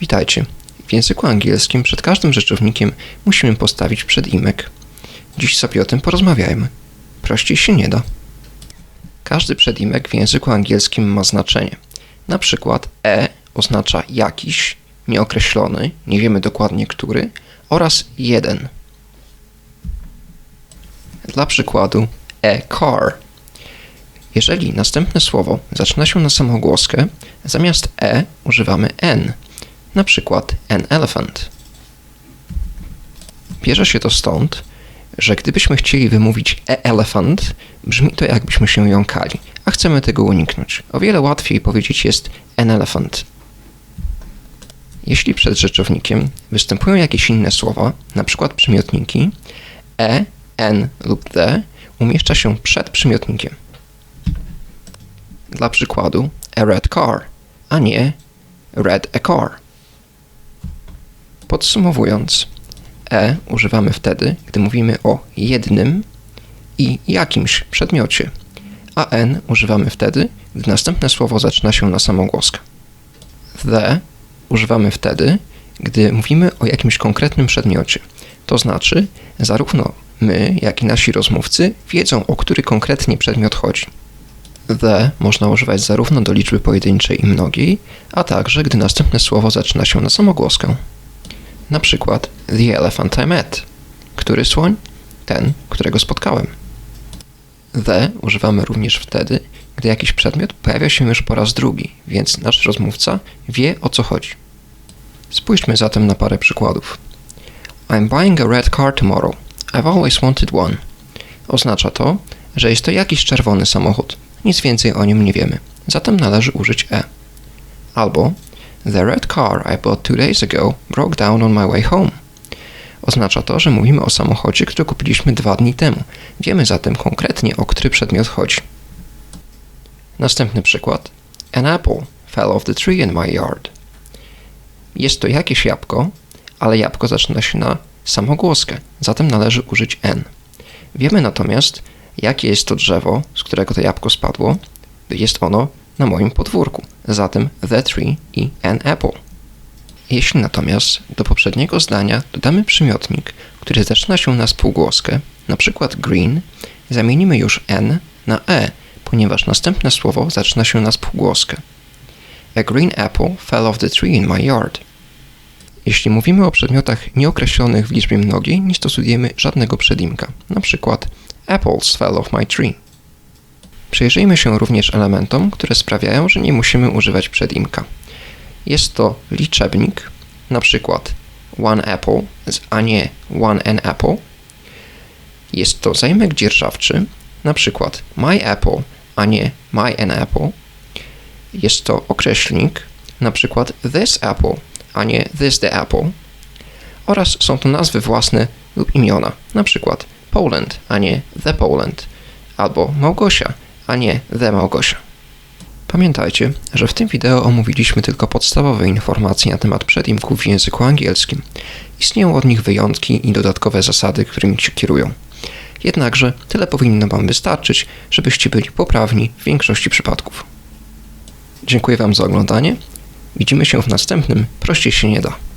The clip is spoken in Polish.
Witajcie. W języku angielskim przed każdym rzeczownikiem musimy postawić przedimek. Dziś sobie o tym porozmawiajmy. Prościej się nie da. Każdy przedimek w języku angielskim ma znaczenie. Na przykład e oznacza jakiś, nieokreślony, nie wiemy dokładnie który, oraz jeden. Dla przykładu a car. Jeżeli następne słowo zaczyna się na samogłoskę, zamiast e używamy n. Na przykład an elephant. Bierze się to stąd, że gdybyśmy chcieli wymówić e elephant, brzmi to jakbyśmy się jąkali, a chcemy tego uniknąć. O wiele łatwiej powiedzieć jest an elephant. Jeśli przed rzeczownikiem występują jakieś inne słowa, na przykład przymiotniki, e, n lub the umieszcza się przed przymiotnikiem. Dla przykładu a red car, a nie red a car. Podsumowując, e używamy wtedy, gdy mówimy o jednym i jakimś przedmiocie, a n używamy wtedy, gdy następne słowo zaczyna się na samogłoskę. The używamy wtedy, gdy mówimy o jakimś konkretnym przedmiocie. To znaczy, zarówno my, jak i nasi rozmówcy wiedzą, o który konkretnie przedmiot chodzi. The można używać zarówno do liczby pojedynczej i mnogiej, a także gdy następne słowo zaczyna się na samogłoskę. Na przykład the elephant I met. Który słoń? Ten, którego spotkałem. The używamy również wtedy, gdy jakiś przedmiot pojawia się już po raz drugi, więc nasz rozmówca wie o co chodzi. Spójrzmy zatem na parę przykładów. I'm buying a red car tomorrow. I've always wanted one. Oznacza to, że jest to jakiś czerwony samochód. Nic więcej o nim nie wiemy. Zatem należy użyć e. Albo The red car I bought two days ago broke down on my way home. Oznacza to, że mówimy o samochodzie, który kupiliśmy dwa dni temu. Wiemy zatem konkretnie, o który przedmiot chodzi. Następny przykład. An apple fell off the tree in my yard. Jest to jakieś jabłko, ale jabłko zaczyna się na samogłoskę, zatem należy użyć n. Wiemy natomiast, jakie jest to drzewo, z którego to jabłko spadło. Jest ono na moim podwórku, zatem the tree i an apple. Jeśli natomiast do poprzedniego zdania dodamy przymiotnik, który zaczyna się na spółgłoskę, na przykład green, zamienimy już n na e, ponieważ następne słowo zaczyna się na spółgłoskę. A green apple fell off the tree in my yard. Jeśli mówimy o przedmiotach nieokreślonych w liczbie mnogiej, nie stosujemy żadnego przedimka, na przykład apples fell off my tree. Przyjrzyjmy się również elementom, które sprawiają, że nie musimy używać przedimka. Jest to liczebnik, na przykład one apple, a nie one an apple. Jest to zajmek dzierżawczy, na przykład my apple, a nie my an apple. Jest to określnik, na przykład this apple, a nie this the apple. Oraz są to nazwy własne lub imiona, na przykład Poland, a nie the Poland, albo Małgosia, a nie the Małgosia. Pamiętajcie, że w tym wideo omówiliśmy tylko podstawowe informacje na temat przedimków w języku angielskim. Istnieją od nich wyjątki i dodatkowe zasady, którymi się kierują. Jednakże tyle powinno Wam wystarczyć, żebyście byli poprawni w większości przypadków. Dziękuję Wam za oglądanie. Widzimy się w następnym. Prościej się nie da.